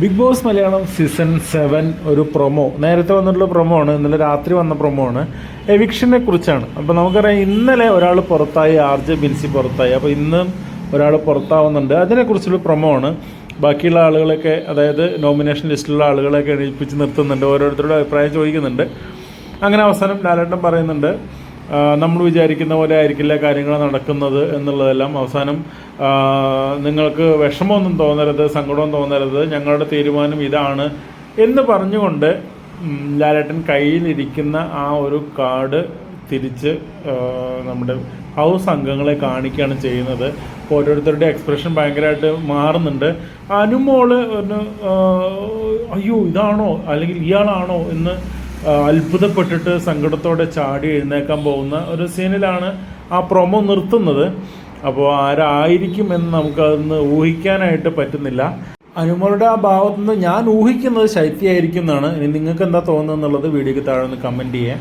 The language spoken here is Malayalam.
Bigg Boss Malayalam season seven ഒരു പ്രൊമോ. നേരത്തെ വന്നിട്ടുള്ള പ്രൊമോ ആണ് ഇന്നലെ രാത്രി വന്ന പ്രൊമോ ആണ്. എവിക്ഷനെ കുറിച്ചാണ്. അപ്പോൾ നമുക്കറിയാം ഇന്നലെ ഒരാൾ പുറത്തായി ആർ ജെ ബിൻസി പുറത്തായി. അപ്പോൾ ഇന്നും ഒരാൾ പുറത്താവുന്നുണ്ട്. അതിനെക്കുറിച്ചുള്ള പ്രൊമോ ആണ്. ബാക്കിയുള്ള ആളുകളൊക്കെ അതായത് നോമിനേഷൻ ലിസ്റ്റിലുള്ള ആളുകളെയൊക്കെ എണീപ്പിച്ച് നിർത്തുന്നുണ്ട്. ഓരോരുത്തരുടെ അഭിപ്രായം ചോദിക്കുന്നുണ്ട്. അങ്ങനെ അവസാനം ലാലേട്ടൻ പറയുന്നുണ്ട് നമ്മൾ വിചാരിക്കുന്ന പോലെ ആയിരിക്കില്ല കാര്യങ്ങൾ നടക്കുന്നത് എന്നുള്ളതെല്ലാം അവസാനം നിങ്ങൾക്ക് വിഷമമൊന്നും തോന്നരുത് സങ്കടവും തോന്നരുത്. ഞങ്ങളുടെ തീരുമാനം ഇതാണ് എന്ന് പറഞ്ഞുകൊണ്ട് ലാലേട്ടൻ കയ്യിലിരിക്കുന്ന ആ ഒരു കാർഡ് തിരിച്ച് നമ്മുടെ ഹൗസ് അംഗങ്ങളെ കാണിക്കുകയാണ് ചെയ്യുന്നത്. ഓരോരുത്തരുടെ എക്സ്പ്രഷൻ ഭയങ്കരമായിട്ട് മാറുന്നുണ്ട്. അനുമോൾ അയ്യോ ഇതാണോ? അല്ലെങ്കിൽ ഇയാളാണോ എന്ന് അത്ഭുതപ്പെട്ടിട്ട് സങ്കടത്തോടെ ചാടി എഴുന്നേക്കാൻ പോകുന്ന ഒരു സീനിലാണ് ആ പ്രൊമോ നിർത്തുന്നത്. അപ്പോൾ ആരായിരിക്കും എന്ന് നമുക്കതൊന്ന് ഊഹിക്കാനായിട്ട് പറ്റുന്നില്ല. അനുമോളുടെ ആ ഭാവത്തുനിന്ന് ഞാൻ ഊഹിക്കുന്നത് ശൈത്യായിരിക്കും എന്നാണ്. ഇനി നിങ്ങൾക്ക് എന്താ തോന്നുന്നത് എന്നുള്ളത് വീഡിയോക്ക് താഴെ ഒന്ന് കമന്റ് ചെയ്യാം.